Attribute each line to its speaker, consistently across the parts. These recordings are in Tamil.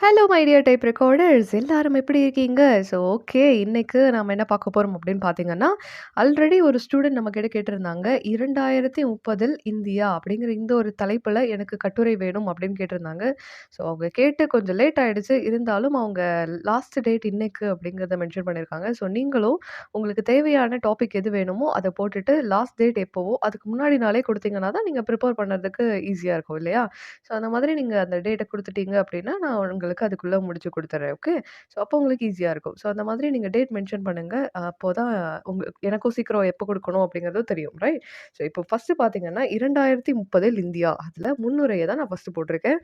Speaker 1: ஹலோ மைடியா டைப் ரெக்கார்டர்ஸ் எல்லாரும் எப்படி இருக்கீங்க ஸோ ஓகே இன்றைக்கு நாம் என்ன பார்க்க போகிறோம் அப்படின்னு பார்த்தீங்கன்னா ஆல்ரெடி ஒரு ஸ்டூடெண்ட் நம்ம கிட்ட கேட்டிருந்தாங்க இரண்டாயிரத்தி முப்பதில் இந்தியா அப்படிங்கிற இந்த ஒரு தலைப்பில் எனக்கு கட்டுரை வேணும் அப்படின்னு கேட்டிருந்தாங்க ஸோ அவங்க கேட்டு கொஞ்சம் லேட் ஆகிடுச்சு இருந்தாலும் அவங்க லாஸ்ட் டேட் இன்னைக்கு அப்படிங்கிறத மென்ஷன் பண்ணியிருக்காங்க ஸோ நீங்களும் உங்களுக்கு தேவையான டாபிக் எது வேணுமோ அதை போட்டுட்டு லாஸ்ட் டேட் எப்போவோ அதுக்கு முன்னாடி நாளே கொடுத்தீங்கன்னா தான் நீங்கள் ப்ரிப்பேர் பண்ணுறதுக்கு ஈஸியாக இருக்கும் இல்லையா ஸோ அந்த மாதிரி நீங்கள் அந்த டேட்டை கொடுத்துட்டீங்க அப்படின்னா நான் உங்களுக்கு அதுக்குள்ளே முடிச்சு கொடுத்துறேன் ஓகே ஸோ அப்போ உங்களுக்கு ஈஸியாக இருக்கும் ஸோ அந்த மாதிரி நீங்கள் டேட் மென்ஷன் பண்ணுங்கள் அப்போ தான் எனக்கும் சீக்கிரம் எப்போ கொடுக்கணும் அப்படிங்கிறதும் தெரியும் ரைட் ஸோ இப்போ ஃபஸ்ட்டு பார்த்தீங்கன்னா இரண்டாயிரத்தி முப்பதில் இந்தியா அதில் முன்னுரையை தான் நான் ஃபஸ்ட்டு போட்டிருக்கேன்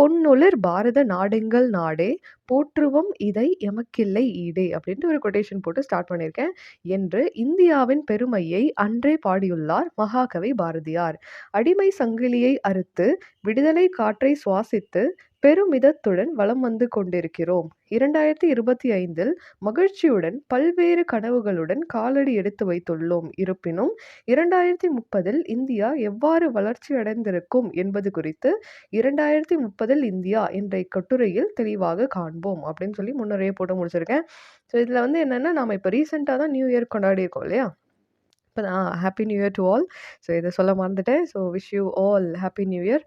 Speaker 1: பொன்னுளிர் பாரத நாடுங்கள் நாடே போற்றுவோம் இதை எமக்கில்லை ஈடே அப்படின்ட்டு ஒரு கொட்டேஷன் போட்டு ஸ்டார்ட் பண்ணியிருக்கேன் என்று இந்தியாவின் பெருமையை அன்றே பாடியுள்ளார் மகாகவி பாரதியார் அடிமை சங்கிலியை அறுத்து விடுதலை காற்றை சுவாசித்து பெருமிதத்துடன் வலம் வந்து கொண்டிருக்கிறோம் இரண்டாயிரத்தி இருபத்தி ஐந்தில் மகிழ்ச்சியுடன் பல்வேறு கனவுகளுடன் காலடி எடுத்து வைத்துள்ளோம் இருப்பினும் இரண்டாயிரத்தி முப்பதில் இந்தியா எவ்வாறு வளர்ச்சியடைந்திருக்கும் என்பது குறித்து இரண்டாயிரத்தி முப்பதில் இந்தியா என்ற இக்கட்டுரையில் தெளிவாக காண்போம் அப்படின்னு சொல்லி முன்னரே போட்டு முடிச்சிருக்கேன் ஸோ இதில் வந்து என்னென்னா நம்ம இப்போ ரீசெண்டாக தான் நியூ இயர் கொண்டாடி இருக்கோம் இல்லையா இப்போ தான் happy new year to all so இதை சொல்ல மறந்துட்டேன் so wish you all happy new year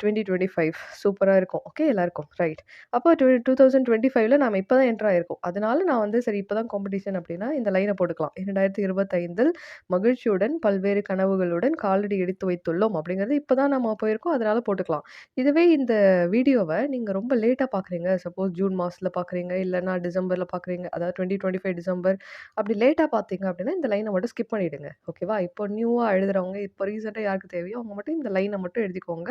Speaker 1: twenty twenty five சூப்பராக இருக்கும் ஓகே எல்லாருக்கும் ரைட் அப்போ டூ டூ தௌசண்ட் டுவெண்ட்டி ஃபைவ்ல நம்ம இப்போ தான் என்ட்ரு ஆயிருக்கோம் அதனால நான் வந்து சரி இப்போ தான் காம்படிஷன் அப்படின்னா இந்த லைனை போட்டுக்கலாம் இரண்டாயிரத்தி இருபத்தைந்தில் மகிழ்ச்சியுடன் பல்வேறு கனவுகளுடன் காலடி எடுத்து வைத்துள்ளோம் அப்படிங்கிறது இப்போ தான் நம்ம போயிருக்கோம் அதனால் போட்டுக்கலாம் இதுவே இந்த வீடியோவை நீங்கள் ரொம்ப லேட்டாக பார்க்குறீங்க சப்போஸ் ஜூன் மாதத்தில் பார்க்குறீங்க இல்லைனா டிசம்பரில் பார்க்குறீங்க அதாவது டுவெண்ட்டி டுவெண்ட்டி ஃபைவ் டிசம்பர் அப்படி லேட்டாக பார்த்தீங்க அப்படின்னா இந்த லைனை மட்டும் ஸ்கிப் பண்ணிவிடுங்க எழுதுங்க ஓகேவா இப்போ நியூவாக எழுதுகிறவங்க இப்போ ரீசெண்டாக யாருக்கு தேவையோ அவங்க மட்டும் இந்த லைனை மட்டும் எழுதிக்கோங்க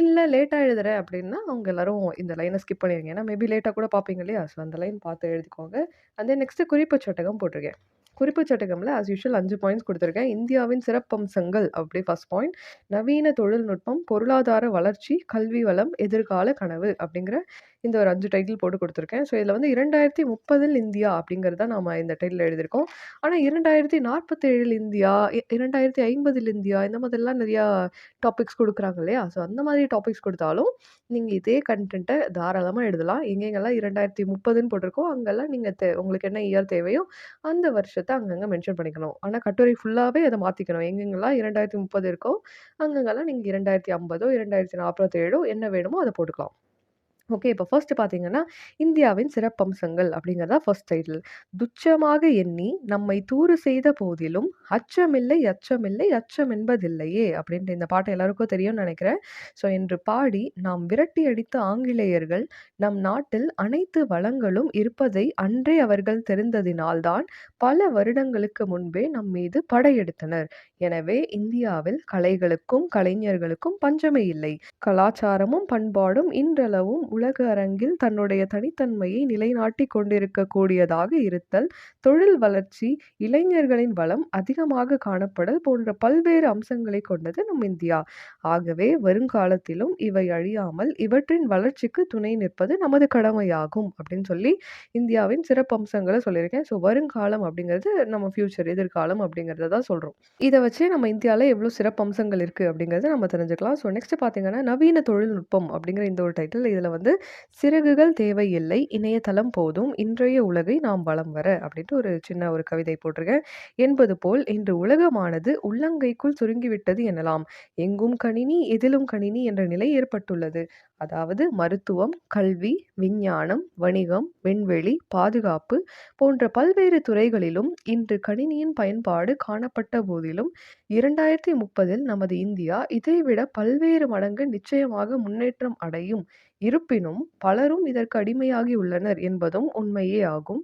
Speaker 1: இல்லை லேட்டாக எழுதுகிறேன் அப்படின்னா அவங்க எல்லோரும் இந்த லைனை ஸ்கிப் பண்ணிடுங்க ஏன்னா மேபி லேட்டாக கூட பார்ப்பீங்க இல்லையா ஸோ அந்த லைன் பார்த்து எழுதிக்கோங்க அந்த நெக்ஸ்ட்டு குறிப்பு சட்டகம் போட்டிருக்கேன் குறிப்பு சட்டகமில் ஆஸ் யூஷுவல் அஞ்சு பாயிண்ட்ஸ் கொடுத்துருக்கேன் இந்தியாவின் சிறப்பம்சங்கள் அப்படி ஃபஸ்ட் பாயிண்ட் நவீன தொழில்நுட்பம் பொருளாதார வளர்ச்சி கல்வி வளம் எதிர்கால கனவு அப்படிங்கிற இந்த ஒரு அஞ்சு டைட்டில் போட்டு கொடுத்துருக்கேன் ஸோ இதில் வந்து இரண்டாயிரத்தி முப்பதில் இந்தியா அப்படிங்கிறத நம்ம இந்த டைட்டில் எழுதியிருக்கோம் ஆனால் இரண்டாயிரத்தி நாற்பத்தேழில் இந்தியா இரண்டாயிரத்தி ஐம்பதில் இந்தியா இந்த மாதிரிலாம் நிறையா டாபிக்ஸ் கொடுக்குறாங்க இல்லையா ஸோ அந்த மாதிரி டாபிக்ஸ் கொடுத்தாலும் நீங்கள் இதே கண்டென்ட்டை தாராளமாக எழுதலாம் எங்கெங்கெல்லாம் இரண்டாயிரத்தி முப்பதுன்னு போட்டிருக்கோ அங்கெல்லாம் நீங்கள் தே உங்களுக்கு என்ன இயர் தேவையோ அந்த வருஷத்தை அங்கங்கே மென்ஷன் பண்ணிக்கணும் ஆனால் கட்டுரை ஃபுல்லாகவே அதை மாற்றிக்கணும் எங்கெங்கெல்லாம் இரண்டாயிரத்தி முப்பது இருக்கோ அங்கங்கெல்லாம் நீங்கள் இரண்டாயிரத்தி ஐம்பதோ இரண்டாயிரத்தி நாற்பத்தேழோ என்ன வேணுமோ அதை போட்டுக்கலாம் ஓகே இப்போ ஃபர்ஸ்ட் பார்த்தீங்கன்னா இந்தியாவின் சிறப்பம்சங்கள் அப்படிங்கிறதா ஃபர்ஸ்ட் டைட்டில் துச்சமாக எண்ணி நம்மை தூறு செய்த போதிலும் அச்சமில்லை அச்சமில்லை அச்சம் என்பதில்லையே அப்படின்ட்டு இந்த பாட்டை எல்லாருக்கும் தெரியும்னு நினைக்கிறேன் ஸோ என்று பாடி நாம் விரட்டி அடித்த ஆங்கிலேயர்கள் நம் நாட்டில் அனைத்து வளங்களும் இருப்பதை அன்றே அவர்கள் தெரிந்ததினால்தான் பல வருடங்களுக்கு முன்பே நம் மீது படையெடுத்தனர் எனவே இந்தியாவில் கலைகளுக்கும் கலைஞர்களுக்கும் பஞ்சமே இல்லை கலாச்சாரமும் பண்பாடும் இன்றளவும் உலக அரங்கில் தன்னுடைய தனித்தன்மையை நிலைநாட்டி கொண்டிருக்கக்கூடியதாக இருத்தல் தொழில் வளர்ச்சி இளைஞர்களின் வளம் அதிகமாக காணப்படல் போன்ற பல்வேறு அம்சங்களை கொண்டது நம் இந்தியா ஆகவே வருங்காலத்திலும் இவை அழியாமல் இவற்றின் வளர்ச்சிக்கு துணை நிற்பது நமது கடமையாகும் அப்படின்னு சொல்லி இந்தியாவின் சிறப்பம்சங்களை சொல்லியிருக்கேன் ஸோ வருங்காலம் அப்படிங்கிறது நம்ம ஃப்யூச்சர் எதிர்காலம் அப்படிங்கிறத தான் சொல்கிறோம் இதை வச்சே நம்ம இந்தியாவில் எவ்வளோ சிறப்பம்சங்கள் இருக்குது அப்படிங்கிறத நம்ம தெரிஞ்சுக்கலாம் ஸோ நெக்ஸ்ட் பார்த்தீங்கன்னா நவீன தொழில்நுட்பம் அப்படிங்கிற இந்த ஒரு டைட்டில் இதில் வந்து வந்து சிறகுகள் தேவையில்லை இணையதளம் போதும் இன்றைய உலகை நாம் வளம் வர அப்படின்ட்டு ஒரு சின்ன ஒரு கவிதை போட்டிருக்கேன் என்பது போல் இன்று உலகமானது உள்ளங்கைக்குள் சுருங்கிவிட்டது எனலாம் எங்கும் கணினி எதிலும் கணினி என்ற நிலை ஏற்பட்டுள்ளது அதாவது மருத்துவம் கல்வி விஞ்ஞானம் வணிகம் விண்வெளி பாதுகாப்பு போன்ற பல்வேறு துறைகளிலும் இன்று கணினியின் பயன்பாடு காணப்பட்ட போதிலும் இரண்டாயிரத்தி முப்பதில் நமது இந்தியா இதைவிட பல்வேறு மடங்கு நிச்சயமாக முன்னேற்றம் அடையும் இருப்பினும் பலரும் இதற்கு அடிமையாகியுள்ளனர் என்பதும் உண்மையே ஆகும்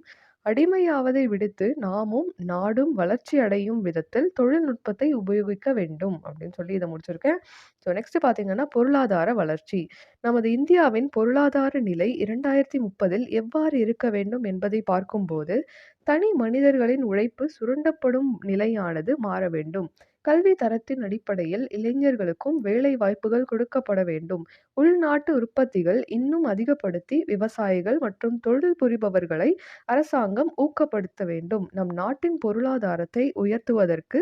Speaker 1: அடிமையாவதை விடுத்து நாமும் நாடும் வளர்ச்சி அடையும் விதத்தில் தொழில்நுட்பத்தை உபயோகிக்க வேண்டும் அப்படின்னு சொல்லி இதை முடிச்சிருக்கேன் ஸோ நெக்ஸ்ட் பார்த்தீங்கன்னா பொருளாதார வளர்ச்சி நமது இந்தியாவின் பொருளாதார நிலை இரண்டாயிரத்தி முப்பதில் எவ்வாறு இருக்க வேண்டும் என்பதை பார்க்கும்போது தனி மனிதர்களின் உழைப்பு சுரண்டப்படும் நிலையானது மாற வேண்டும் கல்வி தரத்தின் அடிப்படையில் இளைஞர்களுக்கும் வேலை வாய்ப்புகள் கொடுக்கப்பட வேண்டும் உள்நாட்டு உற்பத்திகள் இன்னும் அதிகப்படுத்தி விவசாயிகள் மற்றும் தொழில் புரிபவர்களை அரசாங்கம் ஊக்கப்படுத்த வேண்டும் நம் நாட்டின் பொருளாதாரத்தை உயர்த்துவதற்கு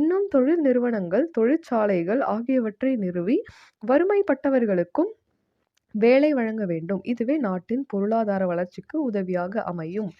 Speaker 1: இன்னும் தொழில் நிறுவனங்கள் தொழிற்சாலைகள் ஆகியவற்றை நிறுவி வறுமைப்பட்டவர்களுக்கும் வேலை வழங்க வேண்டும் இதுவே நாட்டின் பொருளாதார வளர்ச்சிக்கு உதவியாக அமையும்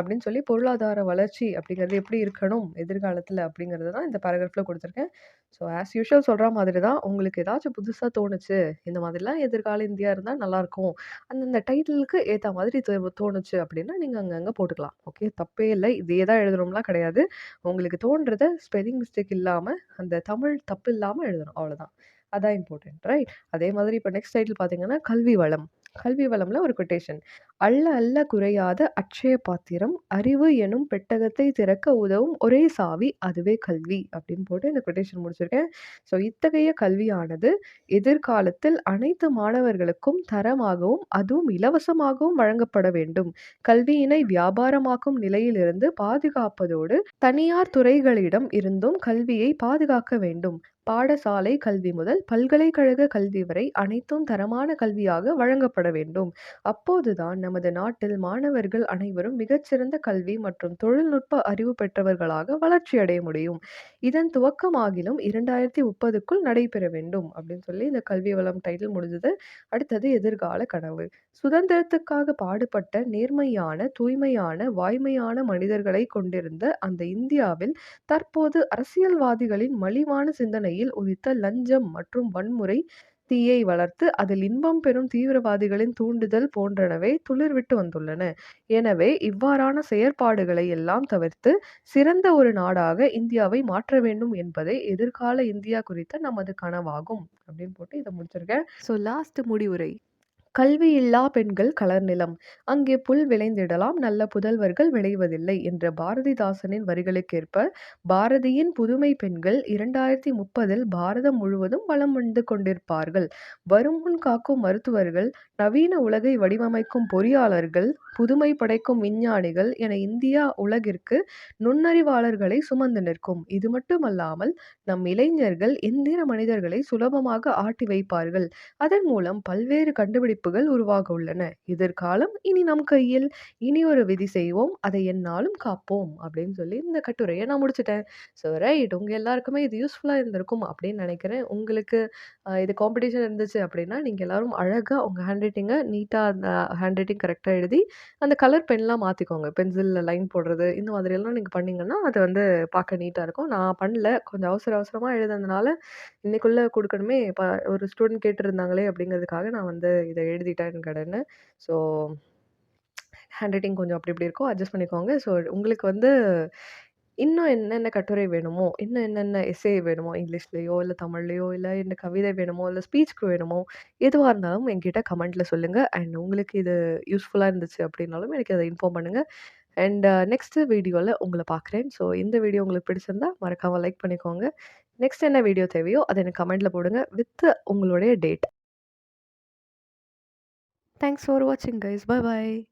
Speaker 1: அப்படின்னு சொல்லி பொருளாதார வளர்ச்சி அப்படிங்கிறது எப்படி இருக்கணும் எதிர்காலத்தில் அப்படிங்கிறது தான் இந்த பேராகிராஃபில் கொடுத்துருக்கேன் ஸோ ஆஸ் யூஷுவல் சொல்கிற மாதிரி தான் உங்களுக்கு ஏதாச்சும் புதுசாக தோணுச்சு இந்த மாதிரிலாம் எதிர்கால இந்தியா இருந்தால் நல்லாயிருக்கும் அந்தந்த டைட்டிலுக்கு ஏற்ற மாதிரி தோணுச்சு அப்படின்னா நீங்கள் அங்கங்கே போட்டுக்கலாம் ஓகே தப்பே இல்லை இதே தான் எழுதுகிறோம்லாம் கிடையாது உங்களுக்கு தோன்றத ஸ்பெல்லிங் மிஸ்டேக் இல்லாமல் அந்த தமிழ் தப்பு இல்லாமல் எழுதணும் அவ்வளோதான் அதான் இம்பார்ட்டன்ட் ரைட் அதே மாதிரி இப்போ நெக்ஸ்ட் டைட்டில் பார்த்தீங்கன்னா கல்வி வளம் கல்வி வளம்ல ஒரு கொட்டேஷன் அள்ள அள்ள குறையாத அட்சய பாத்திரம் அறிவு எனும் பெட்டகத்தை திறக்க உதவும் ஒரே சாவி அதுவே கல்வி அப்படின்னு போட்டு இந்த கொட்டேஷன் முடிச்சிருக்கேன் ஸோ இத்தகைய கல்வியானது எதிர்காலத்தில் அனைத்து மாணவர்களுக்கும் தரமாகவும் அதுவும் இலவசமாகவும் வழங்கப்பட வேண்டும் கல்வியினை வியாபாரமாக்கும் நிலையிலிருந்து பாதுகாப்பதோடு தனியார் துறைகளிடம் இருந்தும் கல்வியை பாதுகாக்க வேண்டும் பாடசாலை கல்வி முதல் பல்கலைக்கழக கல்வி வரை அனைத்தும் தரமான கல்வியாக வழங்கப்பட வேண்டும் அப்போதுதான் நமது நாட்டில் மாணவர்கள் அனைவரும் மிகச்சிறந்த கல்வி மற்றும் தொழில்நுட்ப அறிவு பெற்றவர்களாக வளர்ச்சியடைய முடியும் இதன் துவக்கமாகிலும் இரண்டாயிரத்தி முப்பதுக்குள் நடைபெற வேண்டும் அப்படின்னு சொல்லி இந்த கல்வி வளம் டைட்டில் முடிஞ்சது அடுத்தது எதிர்கால கனவு சுதந்திரத்துக்காக பாடுபட்ட நேர்மையான தூய்மையான வாய்மையான மனிதர்களை கொண்டிருந்த அந்த இந்தியாவில் தற்போது அரசியல்வாதிகளின் மலிவான சிந்தனை அடிப்படையில் உதித்த லஞ்சம் மற்றும் வன்முறை தீயை வளர்த்து அதில் இன்பம் பெறும் தீவிரவாதிகளின் தூண்டுதல் போன்றனவை துளிர்விட்டு வந்துள்ளன எனவே இவ்வாறான செயற்பாடுகளை எல்லாம் தவிர்த்து சிறந்த ஒரு நாடாக இந்தியாவை மாற்ற வேண்டும் என்பதே எதிர்கால இந்தியா குறித்த நமது கனவாகும் அப்படின்னு போட்டு இதை முடிச்சிருக்கேன் ஸோ லாஸ்ட் முடிவுரை கல்வியில்லா பெண்கள் கலர் நிலம் அங்கே புல் விளைந்திடலாம் நல்ல புதல்வர்கள் விளைவதில்லை என்ற பாரதிதாசனின் வரிகளுக்கேற்ப பாரதியின் புதுமை பெண்கள் இரண்டாயிரத்தி முப்பதில் பாரதம் முழுவதும் வளம் வந்து கொண்டிருப்பார்கள் வரும் முன் காக்கும் மருத்துவர்கள் நவீன உலகை வடிவமைக்கும் பொறியாளர்கள் புதுமை படைக்கும் விஞ்ஞானிகள் என இந்தியா உலகிற்கு நுண்ணறிவாளர்களை சுமந்து நிற்கும் இது மட்டுமல்லாமல் நம் இளைஞர்கள் இந்திர மனிதர்களை சுலபமாக ஆட்டி வைப்பார்கள் அதன் மூலம் பல்வேறு கண்டுபிடிப்பு குறிப்புகள் உருவாக உள்ளன எதிர்காலம் இனி நம் கையில் இனி ஒரு விதி செய்வோம் அதை என்னாலும் காப்போம் அப்படின்னு சொல்லி இந்த கட்டுரையை நான் முடிச்சுட்டேன் ஸோ ரைட் உங்கள் எல்லாருக்குமே இது யூஸ்ஃபுல்லாக இருந்திருக்கும் அப்படின்னு நினைக்கிறேன் உங்களுக்கு இது காம்படிஷன் இருந்துச்சு அப்படின்னா நீங்கள் எல்லோரும் அழகாக உங்கள் ஹேண்ட் ரைட்டிங்கை நீட்டாக அந்த ஹேண்ட் ரைட்டிங் கரெக்டாக எழுதி அந்த கலர் பென்லாம் மாற்றிக்கோங்க பென்சிலில் லைன் போடுறது இந்த மாதிரியெல்லாம் நீங்கள் பண்ணிங்கன்னா அது வந்து பார்க்க நீட்டாக இருக்கும் நான் பண்ணல கொஞ்சம் அவசர அவசரமாக எழுதுனதுனால இன்றைக்குள்ளே கொடுக்கணுமே இப்போ ஒரு ஸ்டூடெண்ட் கேட்டிருந்தாங்களே அப்படிங்கிறதுக்காக நான் வந்து இதை எழுதிட்டேன் கடன் ஸோ ஹேண்ட் ரைட்டிங் கொஞ்சம் அப்படி இப்படி இருக்கும் அட்ஜஸ்ட் பண்ணிக்கோங்க ஸோ உங்களுக்கு வந்து இன்னும் என்னென்ன கட்டுரை வேணுமோ இன்னும் என்னென்ன எஸ்ஏ வேணுமோ இங்கிலீஷ்லேயோ இல்லை தமிழ்லையோ இல்லை என்ன கவிதை வேணுமோ இல்லை ஸ்பீச்க்கு வேணுமோ எதுவாக இருந்தாலும் என்கிட்ட கமெண்ட்டில் சொல்லுங்கள் அண்ட் உங்களுக்கு இது யூஸ்ஃபுல்லாக இருந்துச்சு அப்படின்னாலும் எனக்கு அதை இன்ஃபார்ம் பண்ணுங்கள் அண்ட் நெக்ஸ்ட்டு வீடியோவில் உங்களை பார்க்குறேன் ஸோ இந்த வீடியோ உங்களுக்கு பிடிச்சிருந்தா மறக்காமல் லைக் பண்ணிக்கோங்க நெக்ஸ்ட் என்ன வீடியோ தேவையோ அதை எனக்கு கமெண்ட்டில் போடுங்க வித் உங்களுடைய date Thanks for watching guys. Bye bye.